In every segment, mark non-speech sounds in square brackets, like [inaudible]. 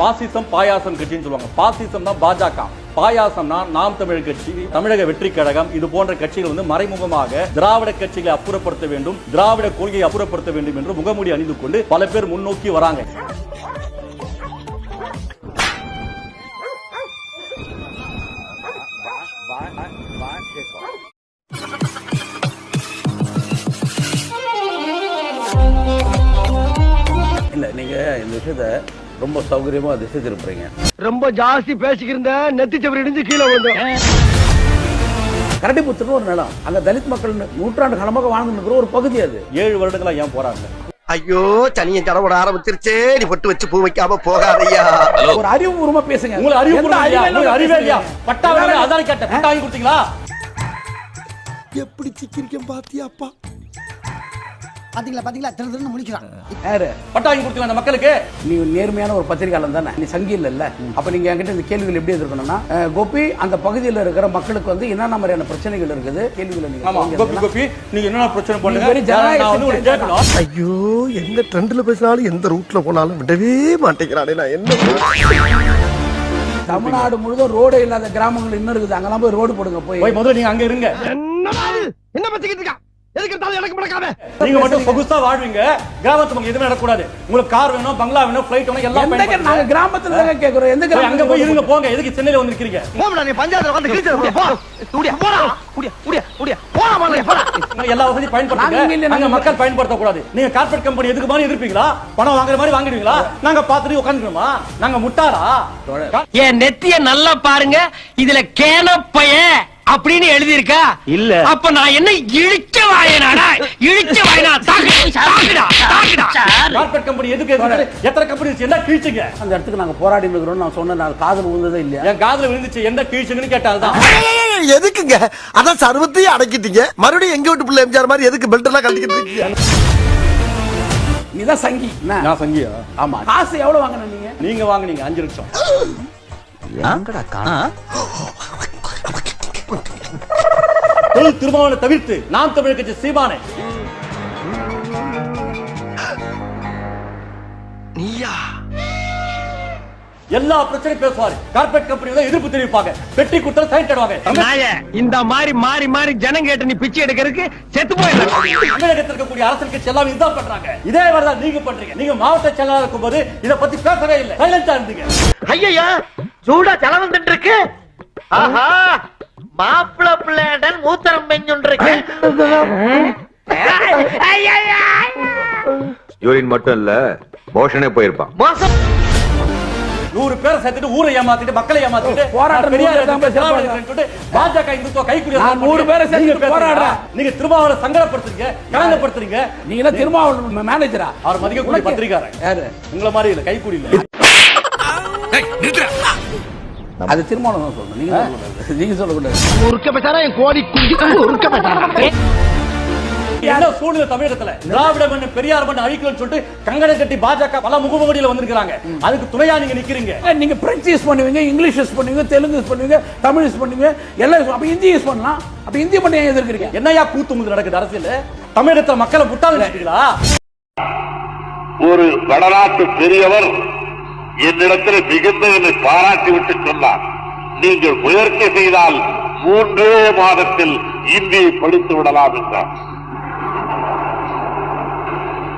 பாசிசம் பாயாசம் கட்சின்னு சொல்லுவாங்க. பாசிசம் தான் பாஜக. பாயாசம்னா நாம் தமிழ் கட்சி தமிழக வெற்றி கழகம் இது போன்ற கட்சிகள் வந்து மறைமுகமாக திராவிட கட்சிகளை அப்புறப்படுத்த வேண்டும் திராவிட கொள்கையை அப்புறப்படுத்த வேண்டும் என்று முகமூடி அணிந்து கொண்டு பல பேர் முன்னோக்கி வராங்க. இல்ல நீங்க இந்த விஷயத்தை ரொம்ப சௌகரியமா திசை திருப்புறீங்க. ரொம்ப ஜாஸ்தி பேசிக்கிருந்த நெத்தி சவரி இடிஞ்சு கீழே வந்தோம் கரடிபுத்தூர்னு ஒரு நிலம். அங்க தலித் மக்கள் நூற்றாண்டு காலமாக வாழ்ந்துட்டு இருக்கிற ஒரு பகுதி அது. ஏழு வருடங்களா ஏன் போறாங்க? ஐயோ சனியன் தடவோட ஆரம்பிச்சிருச்சே. நீ பொட்டு வச்சு பூ வைக்காம போகாதையா ஒரு அறிவுபூர்வமா பேசுங்க. உங்களுக்கு அறிவு எந்த இல்லையா? அறிவே இல்லையா? பேசுறீங்க? பட்டா வாங்கி அதானே கேட்டேன் பட்டா வாங்கி கொடுத்தீங்களா? எப்படி சிக்கிரிக்கம் பாத்தியாப்பா பாத்தீங்களா பாத்தீங்களா? திரு திருன்னு யாரு? பட்டா வாங்கி கொடுத்தீங்களா அந்த மக்களுக்கு. நீ நேர்மையான ஒரு பத்திரிகையாளர் தானே. நீ சங்கி இல்ல அப்ப நீங்க என்கிட்ட இந்த கேள்விகள் எப்படி எதிர்க்கணும்னா கோபி அந்த பகுதியில் இருக்கிற மக்களுக்கு வந்து என்னென்ன மாதிரியான பிரச்சனைகள் இருக்குது? கேள்விகளை நீங்க கோபி கோபி நீங்க என்ன பிரச்சனை பண்ணுங்க ஐயோ எந்த ட்ரெண்ட்ல பேசினாலும் எந்த ரூட்ல போனாலும் விடவே மாட்டேங்கிறானே நான். என்ன? தமிழ்நாடு முழுதும் ரோடு இல்லாத கிராமங்கள் இன்னும் இருக்குது. அங்கெல்லாம் போய் ரோடு போடுங்க போய். போய் முதல்ல நீங்க அங்க இருங்க. என்னடா இது? என்ன பச்சிக்கிட்டு இருக்கா? நீங்க மட்டும் சொகுசா வாழ்வீங்க. கிராமத்து மக்கள் எதுவுமே நடக்கூடாது உங்களுக்கு கார் வேணும் பங்களா வேணும் ஃபிளைட் வேணும் எல்லாம் எந்த கே- நாங்க பயன்படுத்துங்க. கிராமத்துல தாங்க கேக்குறோம். எந்த அங்க போய் இருங்க போங்க. எதுக்கு சென்னையில வந்து நிக்கிறீங்க போம்டா நீ பஞ்சாயத்துல வந்து கிழிச்சு போ. போடா. போடா போடா. நீங்க எல்லா இங்க பயன்படுத்துங்க. நாங்க மக்கள் பயன்படுத்த கூடாது நீங்க கார்ப்பரேட் கம்பெனி எதுக்கு மாதிரி எதிர்ப்பீங்களா? பணம் வாங்குற மாதிரி வாங்கிடுவீங்களா? நாங்க பாத்துட்டு உட்காந்துக்கணுமா நாங்க முட்டாளா? என் நெத்திய நல்லா பாருங்க. இதுல கேனப்பைய அப்படின்னு எழுதி இருக்கா இல்ல. அப்ப நான் என்ன இழிச்ச வாயனாடா? இழிச்ச வாயனா? தாக்குடா தாக்குடா தாக்குடா. கார்ப்பரேட் கம்பெனி எதுக்கு? எத்தனை கம்பெனி என்ன கீழ்ச்சிங்க? அந்த இடத்துக்கு நாங்க போராடி இருக்கிறோம் நான் சொன்னேன். நான் காதல் விழுந்ததே இல்லையா? என் காதுல விழுந்துச்சு. எந்த கீழ்ச்சிங்கன்னு கேட்டால்தான். எதுக்குங்க அதான் சர்வத்தையும் அடக்கிட்டீங்க. மறுபடியும் எங்க வீட்டு பிள்ளை எம்ஜிஆர் மாதிரி எதுக்கு பெல்ட் எல்லாம் கழட்டிக்கிட்டு இருக்கீங்க? நீதான் சங்கி. என்ன? நான் சங்கியா? ஆமா. காசு எவ்வளவு வாங்கின நீங்க? நீங்க வாங்குனீங்க. அஞ்சு லட்சம். [laughs] தொழில் திருமாவளவனை தவிர்த்து நாம் தமிழர் கட்சி சீமானை. நீயா? எல்லா பிரச்சனையும் பேசுவாரு. கார்ப்பரேட் கம்பெனி தான் எதிர்ப்பு தெரிவிப்பாங்க. பெட்டி கொடுத்தா சைட் நாய இந்த மாதிரி மாறி மாறி ஜனம் கேட்டு நீ பிச்சை எடுக்கிறதுக்கு செத்து போயிடலாம். தமிழகத்தில் இருக்கக்கூடிய அரசியல் கட்சி எல்லாம் இதுதான் பண்றாங்க. இதே மாதிரி தான் நீங்க பண்றீங்க. நீங்க மாவட்ட செயலாளர் இருக்கும்போது இத பத்தி பேசவே இல்லை. சைலண்டா இருந்தீங்க. ஐயா சூடா தலை வந்துட்டு இருக்கு. ஆஹா. மாப்பிள பிள்ளைடன் மூத்தரம் பெஞ்சுருக்கு யூரின் மட்டும் இல்ல மோஷனே போயிருப்பான். மோசம். நூறு பேரை சேர்த்துட்டு ஊரை ஏமாத்திட்டு மக்களை ஏமாத்திட்டு போராட்டம் பாஜக இந்துத்துவ கைக்குடி நான் நூறு பேரை சேர்த்து போராடுறேன். நீங்க திருமாவளவனை சங்கடப்படுத்துறீங்க கலங்கப்படுத்துறீங்க. நீங்க எல்லாம் திருமாவளவன் மேனேஜரா அவர் மதிக்கக்கூடிய பத்திரிக்காரன் யாரு? உங்களை மாதிரி இல்ல கைக்குடி இல்ல. அது திருமாவளவன் தான் சொல்லணும். நீங்க சொல்லக்கூடாது. நீங்க சொல்லக்கூடாது. உருக்க பேசாரா என் கோடி குஞ்சு. உருக்க பேசாரா என்ன சூழ்நிலை தமிழகத்துல? திராவிட மண்ணு பெரியார் மண்ணு அழிக்கலன்னு சொல்லிட்டு கங்கணம் கட்டி பாஜக பல முகமுகடியில வந்திருக்காங்க அதுக்கு துணையா நீங்க நிக்கிறீங்க. நீங்க பிரெஞ்சு யூஸ் பண்ணுவீங்க இங்கிலீஷ் யூஸ் பண்ணுவீங்க தெலுங்கு யூஸ் பண்ணுவீங்க தமிழ் யூஸ் பண்ணுவீங்க எல்லாம் அப்ப ஹிந்தி யூஸ் பண்ணலாம். அப்ப ஹிந்தி பண்ணி ஏன் எதிர்க்கிறீங்க? என்னையா கூத்து உங்களுக்கு நடக்குது அரசியல்? தமிழகத்துல மக்களை நினைக்கிறீங்களா ஒரு வடநாட்டு பெரியவர் என்னிடத்தில் மிகுந்த என்னை பாராட்டிவிட்டு சொன்னார். நீங்கள் முயற்சி செய்தால் மூன்றே மாதத்தில் இந்தியை படித்து விடலாம் என்றார்.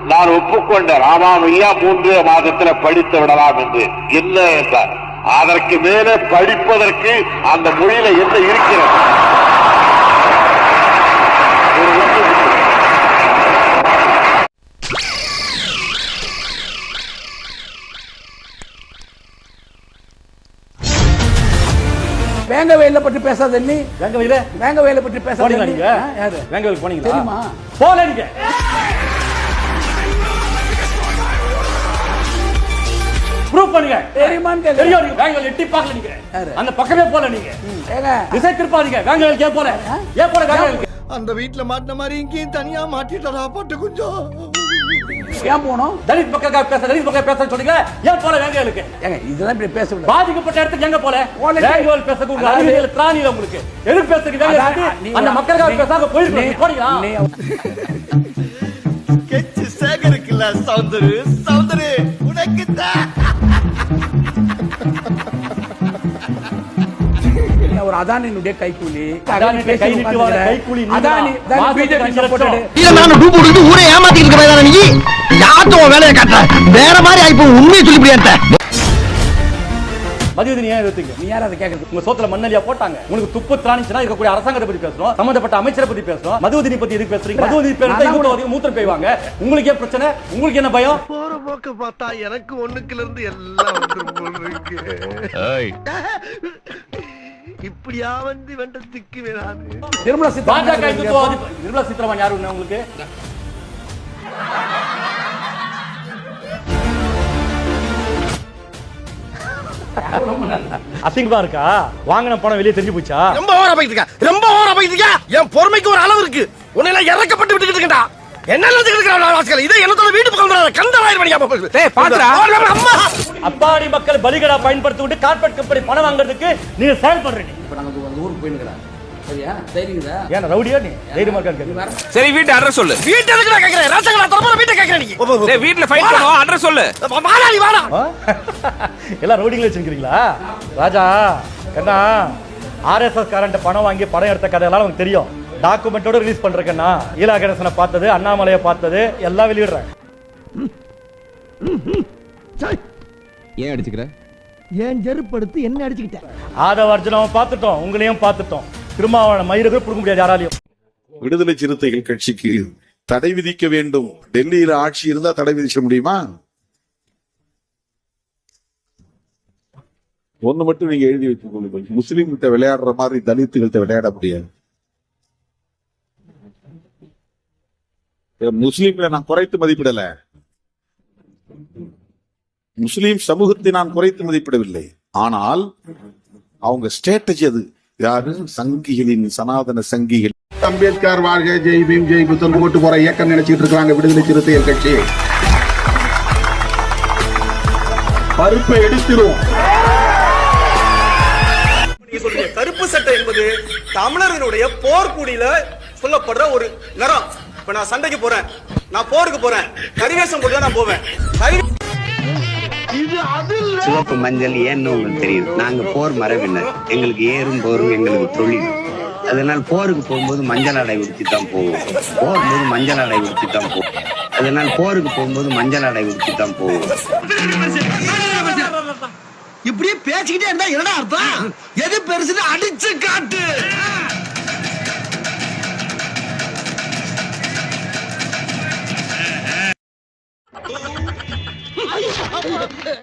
நான் ஒப்புக்கொண்டேன் ஆமாம் ஐயா மூன்றே மாதத்தில் படித்து விடலாம் என்று. என்ன என்றார். அதற்கு மேலே படிப்பதற்கு அந்த மொழியில என்ன இருக்கிறது? வேங்க வயல பற்றி பேசாத நீ. வேங்க வயல? வேங்க வயல பற்றி பேசாத நீ. யாரு? வேங்க வயலுக்கு போனீங்களா? தெரியுமா? போல நீங்க. ப்ரூவ் பண்ணுங்க. தெரியுமான்னு. தெரியும் நீங்க. வேங்க வயல் எட்டி பார்க்கல நீங்க. யாரு? அந்த பக்கமே போல நீங்க. ஏங்க? திசை திருப்பாதீங்க வேங்க வயலுக்கு ஏன் போல? ஏன் போல வேங்க அந்த வீட்டுல மாட்டின மாதிரி இங்கேயும் தனியா மாட்டிட்டதா போட்டு கொஞ்சம். ஏன் போனோம் தலித் மக்களுக்காக பேச தலித் மக்கள் பேச சொல்றீங்க ஏன் போல வேங்க வயலுக்கு ஏங்க இதெல்லாம் இப்படி பேசக்கூடாது. பாதிக்கப்பட்ட இடத்துக்கு எங்க போல போல வேங்க வயல் பேச அறிவியல் உங்களுக்கு. எதுக்கு பேசுறீங்க அந்த மக்களுக்காக பேசாம போயிருக்கீங்க கெச்சு சேகருக்குல்ல சௌந்தரு சௌந்தரு அதானியினுடைய கைக்கூலி. அதானி கைக்கூலி அதானி டூப் கொடுத்து ஊரே ஏமாத்திட்டு இருக்க மாதிரி நீ? உன் வேலையை காட்டுற? வேற மாதிரி ஆயிப்போ உண்மையை சொல்லி முடியாத மதிவதனி ஏன் எதிர்த்தீங்க நீ யார் அதை கேட்கறது உங்க சோத்துல மண்ணலியா போட்டாங்க. உங்களுக்கு துப்பு திராணிச்சுனா இருக்கக்கூடிய அரசாங்கத்தை பத்தி பேசுறோம் சம்பந்தப்பட்ட அமைச்சரை பத்தி பேசுறோம். மதுவதினி பத்தி எதுக்கு பேசுறீங்க? மதுவதினி பேர் மூத்திரம் பெய்வாங்க. உங்களுக்கு ஏன் பிரச்சனை? உங்களுக்கு என்ன பயம்? போற போக்க பார்த்தா எனக்கு ஒண்ணுக்குல இருந்து எல்லாம் வந்துரும் [laughs] இப்படியா வந்து வெண்டத்துக்கு வேணாது நிர்மலா பாஜக சீதாராமன் நிர்மலா சீதாராமன் யாரு உங்களுக்கு? அசிங்கமா இருக்கா? வாங்கின பணம் வெளியே தெரிஞ்சு போச்சா? ரொம்ப ஓவரா போயிட்டு இருக்க? ரொம்ப ஓவரா போயிட்டு இருக்க? என் பொறுமைக்கு ஒரு அளவு இருக்கு. உன்னை எல்லாம் இறக்கப்பட்டு விட்டுக்கிட்டு இருக்கா என்ன இதே என்னத்தோட வீட்டு பக்கம் கந்தராயிரம் மணி டேய், பாத்துடா. அம்மா. அப்பாடி மக்கள் பலிகடா பயன்படுத்தி விட்டு கார்பரேட் கம்பெனி பணம் வாங்குறதுக்கு நீங்க செயல்படுறீங்க. இப்ப நாங்க அந்த ஊருக்கு போயினுக்கிறோம் சரியா? தைரியதா ஏன் ரவுடியா நீ? நீ வேற சரி வீட்டு அட்ரஸ் சொல்லு. வீட்டு எதுக்கு நான் கேக்குறேன். ரசங்களா தரப்போற வீட்டை கேக்குறேன் நீ. டேய் வீட்ல ஃபைட் பண்ணுவோம். அட்ரஸ் சொல்லு. வாடா நீ வாடா? எல்லாம் ரவுடிங்கள வச்சிருக்கீங்களா ராஜா கண்ணா ஆர்எஸ்எஸ் காரண்ட பணம் வாங்கி படம் எடுத்த கதையெல்லாம் உனக்கு தெரியும். டாக்குமெண்டோட ரிலீஸ் பண்றேன்னா ஈலா கணேசனை பார்த்தது அண்ணாமலையை பார்த்தது எல்லாம் வெளியிடுறேன். ஏன் அடிச்சுக்கிற? ஏன் செருப்படுத்து என்ன அடிச்சுக்கிட்டேன் ஆதவ அர்ஜுனாவை பார்த்துட்டோம் உங்களையும் பார்த்துட்டோம். திருமாவளவன மயிருக்கு கொடுக்க முடியாது யாராலையும். விடுதலை சிறுத்தைகள் கட்சிக்கு தடை விதிக்க வேண்டும். டெல்லியில ஆட்சி இருந்தா தடை விதிக்க முடியுமா? ஒண்ணு மட்டும் நீங்க எழுதி வச்சுக் கொள்ளுங்கள் முஸ்லீம் கிட்ட விளையாடுற மாதிரி தலித்துகள்கிட்ட விளையாட முடியாது. முஸ்லீம்ல நான் குறைத்து மதிப்பிடல. முஸ்லீம் சமூகத்தை நான் குறைத்து மதிப்பிடவில்லை. ஆனால் அவங்க ஸ்ட்ராட்டஜி அது. யாரு? சங்கிகளின் சனாதன சங்கிகள். அம்பேத்கர் வாழ்க ஜெய் பீம் ஜெய் புத்தன் ஓட்டு போற இயக்கம் நினைச்சிட்டு இருக்காங்க விடுதலை சிறுத்தைகள் கட்சி. பருப்பை எடுத்துரும். கருப்பு சட்டை என்பது தமிழர்களுடைய போர்க்குடியில சொல்லப்படுற ஒரு நிறம். இப்ப நான் சண்டைக்கு போறேன். நான் போருக்கு போறேன். கரிவேஷம் போட்டு நான் போவேன். சிவப்பு மஞ்சள் ஏன்னு உங்களுக்கு தெரியும். நாங்க போர் மரபினர். எங்களுக்கு ஏறும் போரும் எங்களுக்கு தொழில். அதனால் போருக்கு போகும்போது மஞ்சள் ஆடை உடுத்தி தான் போவோம். போகும்போது மஞ்சள் ஆடை உடுத்தி தான் போவோம். அதனால் போருக்கு போகும்போது மஞ்சள் ஆடை உடுத்தி தான் போவோம். இப்படியே பேசிக்கிட்டே இருந்தா என்னடா அர்த்தம்? எது பெருசுன்னு அடிச்சு காட்டு.